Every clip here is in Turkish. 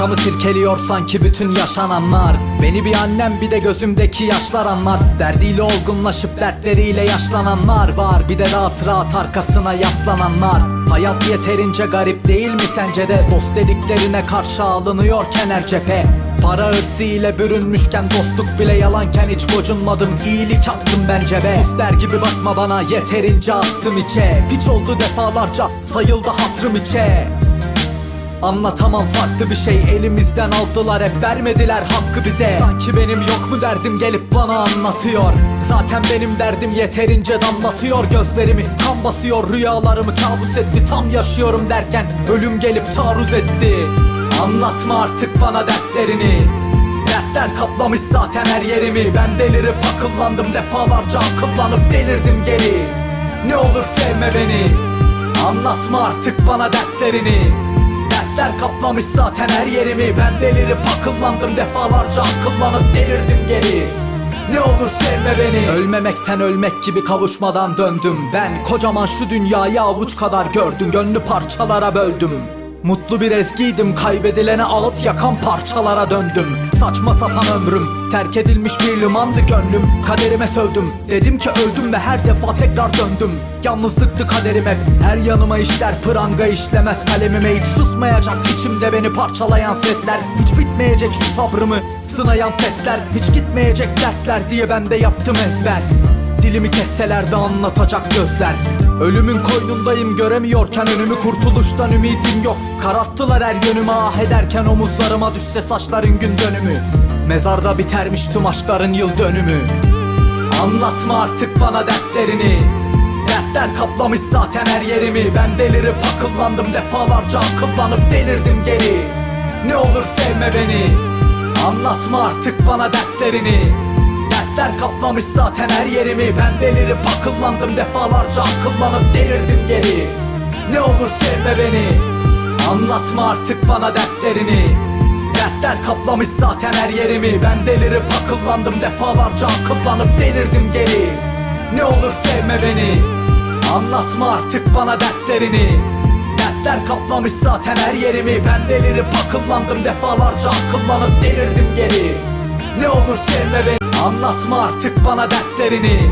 Arkamı sirkeliyor sanki bütün yaşananlar. Beni bir annem bir de gözümdeki yaşlar anlar. Derdiyle olgunlaşıp dertleriyle yaşlananlar var. Bir de rahat rahat arkasına yaslananlar. Hayat yeterince garip değil mi sence de? Dost dediklerine karşı alınıyorken her cephe. Para hırsı ile bürünmüşken dostluk bile yalanken hiç gocunmadım. İyilik attım bence be Sus gibi bakma bana yeterince attım içe. Piç oldu defalarca sayıldı hatrım içe Anlatamam farklı bir şey elimizden aldılar hep vermediler hakkı bize. Sanki benim yok mu derdim gelip bana anlatıyor. Zaten benim derdim yeterince damlatıyor gözlerimi. Kan basıyor rüyalarımı kabus etti tam yaşıyorum derken Ölüm gelip taarruz etti. Anlatma artık bana dertlerini. Dertler kaplamış zaten her yerimi. Ben delirip akıllandım defalarca akıllanıp delirdim geri. Ne olur sevme beni. Anlatma artık bana dertlerini Dertler kaplamış zaten her yerimi. Ben delirip akıllandım defalarca akıllanıp delirdim geri. Ne olur sevme beni. Ölmemekten ölmek gibi kavuşmadan döndüm. Ben kocaman şu dünyayı avuç kadar gördüm. Gönlü parçalara böldüm Mutlu bir ezgiydim kaybedilene ağıt yakan parçalara döndüm. Saçma sapan ömrüm terk edilmiş bir limandı gönlüm. Kaderime sövdüm dedim ki öldüm ve her defa tekrar döndüm. Yalnızlıktı kaderim hep her yanıma işler pranga işlemez. Kalemime hiç susmayacak içimde beni parçalayan sesler. Hiç bitmeyecek şu sabrımı sınayan testler. Hiç gitmeyecek dertler diye ben de yaptım ezber. Dilimi kesseler de anlatacak gözler Ölümün koynundayım göremiyorken önümü. Kurtuluştan ümidim yok. Kararttılar her yönümü ah ederken omuzlarıma düşse saçların gün dönümü. Mezarda bitermiş tüm aşkların yıl dönümü. Anlatma artık bana dertlerini. Dertler kaplamış zaten her yerimi. Ben delirip akıllandım defalarca akıllanıp delirdim geri. Ne olur sevme beni. Anlatma artık bana dertlerini Dertler kaplamış zaten her yerimi. Ben delirip akıllandım defalarca akıllanıp delirdim geri. Ne olur sevme beni. Anlatma artık bana dertlerini. Dertler kaplamış zaten her yerimi. Ben delirip akıllandım defalarca akıllanıp delirdim geri. Ne olur sevme beni. Anlatma artık bana dertlerini. Dertler kaplamış zaten her yerimi. Ben delirip akıllandım defalarca akıllanıp delirdim geri Ne olur sevme beni. Anlatma artık bana dertlerini.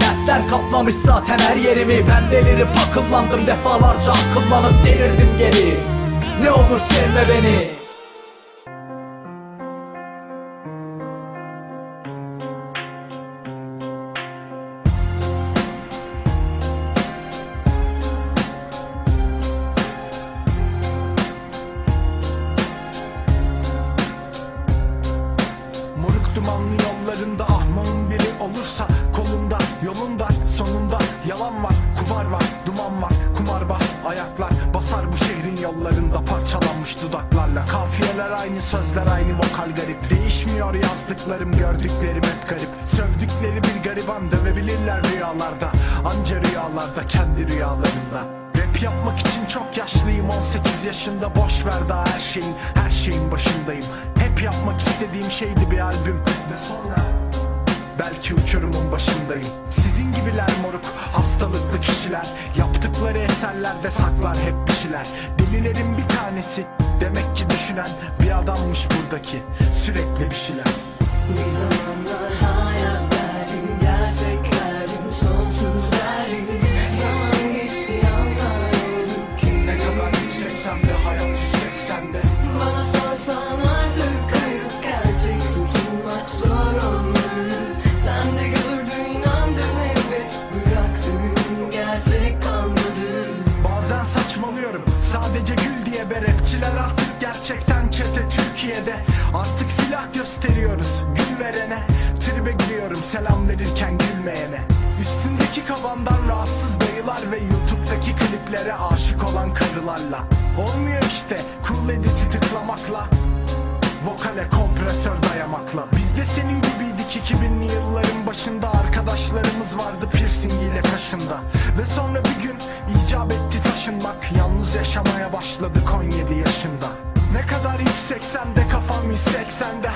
Dertler kaplamış zaten her yerimi. Ben delirip akıllandım defalarca akıllanıp delirdim geri. Ne olur sevme beni yollarında ahmağın biri olursa Kolunda yolunda sonunda yalan var Kumar var duman var kumarbaz ayaklar Basar bu şehrin yollarında parçalanmış dudaklarla. Kafiyeler aynı sözler aynı vokal garip. Değişmiyor yazdıklarım gördüklerim hep garip. Sövdükleri bir gariban dövebilirler rüyalarda. Anca rüyalarda kendi rüyalarında. Rap yapmak için çok yaşlıyım 18 yaşında boş ver daha her şeyin her şeyin başındayım Yapmak istediğim şeydi bir albüm. Ve sonra Belki uçurumun başındayım. Sizin gibiler moruk hastalıklı kişiler. Yaptıkları eserlerde saklar hep bir şeyler. Delilerin bir tanesi demek ki düşünen bir adammış buradaki. Sürekli bir şeyler. Bir zamanlar be rapçiler artık gerçekten çete Türkiye'de. Artık silah gösteriyoruz gül verene Tribe giriyorum selam verirken gülmeyene. Üstündeki kabandan rahatsız dayılar ve YouTube'daki kliplere aşık olan karılarla. Olmuyor işte cool edit'i tıklamakla. Vokale kompresör dayamakla. Biz de senin gibiydik 2000'li yılların başında Arkadaşlarımız vardı piercingiyle kaşında. Ve sonra bir gün icap etti taşınmak. Yalnız yaşamaya başladık 17 yaşında. Ne kadar yükseksem de kafam 180'de